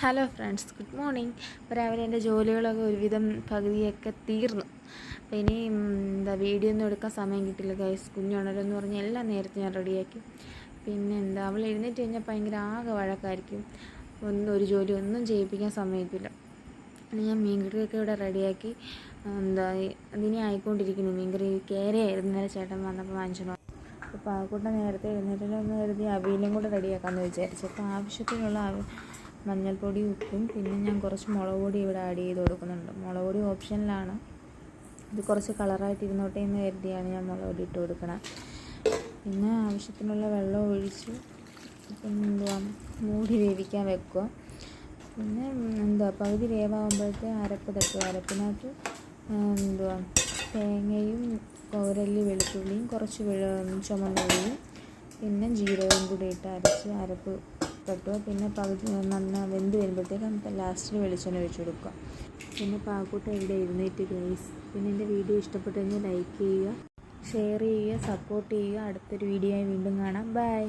Hello friends good morning അപ്പോൾ രാവിലെ എന്റെ ജോലികളൊക്കെ ഒരുവിധം പകുതിയൊക്കെ തീർന്നു. അപ്പോൾ ഇനി എന്താ വീഡിയോ ഒന്നും എടുക്കാൻ സമയം കിട്ടില്ല ഗൈസ് കുഞ്ഞുണരെന്ന് പറഞ്ഞാൽ എല്ലാം നേരത്തെ ഞാൻ റെഡിയാക്കി പിന്നെ എന്താ അവൾ എഴുന്നേറ്റ് കഴിഞ്ഞാൽ ഭയങ്കര ആകെ വഴക്കായിരിക്കും. ഒന്നും ഒരു ജോലി ഒന്നും ചെയ്യിപ്പിക്കാൻ സമയത്തില്ല പിന്നെ ഞാൻ മീൻകറിയൊക്കെ ഇവിടെ റെഡിയാക്കി എന്താ അതിനെ ആയിക്കൊണ്ടിരിക്കുന്നു. മീൻകറി കേരയായിരുന്നു. നേരെ ചേട്ടൻ വന്നപ്പോൾ വാങ്ങിച്ചു അപ്പോൾ പാവക്കൂട്ട നേരത്തെ എഴുന്നേറ്റിലൊന്ന് കരുതി അവിയലും കൂടെ റെഡിയാക്കാമെന്ന് വിചാരിച്ചു. അപ്പോൾ ആവശ്യത്തിനുള്ള മഞ്ഞൾപ്പൊടി ഉപ്പും പിന്നെ ഞാൻ കുറച്ച് മുളക് പൊടി ഇവിടെ ആഡ് ചെയ്ത് കൊടുക്കുന്നുണ്ട്. മുളക് പൊടി ഓപ്ഷനിലാണ് ഇത് കുറച്ച് കളറായിട്ട് ഇരുന്നോട്ടെ എന്ന് കരുതിയാണ് ഞാൻ മുളക് പൊടി ഇട്ട് കൊടുക്കണം. പിന്നെ ആവശ്യത്തിനുള്ള വെള്ളം ഒഴിച്ച് എന്തുവാ മൂടി വേവിക്കാൻ വെക്കുക. പിന്നെ എന്തുവാ പകുതി വേവാകുമ്പോഴത്തെ അരപ്പ് തട്ടുക. അരപ്പിനകത്ത് എന്തുവാ തേങ്ങയും കോരല്ലി വെളുത്തുള്ളിയും കുറച്ച് ചുമന്നുള്ളിയും പിന്നെ ജീരകവും കൂടി ഇട്ട് അരച്ച് അരപ്പ് തട്ടുക പിന്നെ പകുതി നന്ന വെന്ത് വരുമ്പോഴത്തേക്ക് ലാസ്റ്റിൽ വെളിച്ചെണ്ണ ഒഴിച്ചു കൊടുക്കുക പിന്നെ പാക്കൂട്ട് ഇവിടെ എഴുന്നേറ്റ് ഗൈസ് പിന്നെ എന്റെ വീഡിയോ ഇഷ്ടപ്പെട്ടു ലൈക്ക് ചെയ്യുക ഷെയർ ചെയ്യുക സപ്പോർട്ട് ചെയ്യുക. അടുത്തൊരു വീഡിയോ ആയി വീണ്ടും കാണാം. ബൈ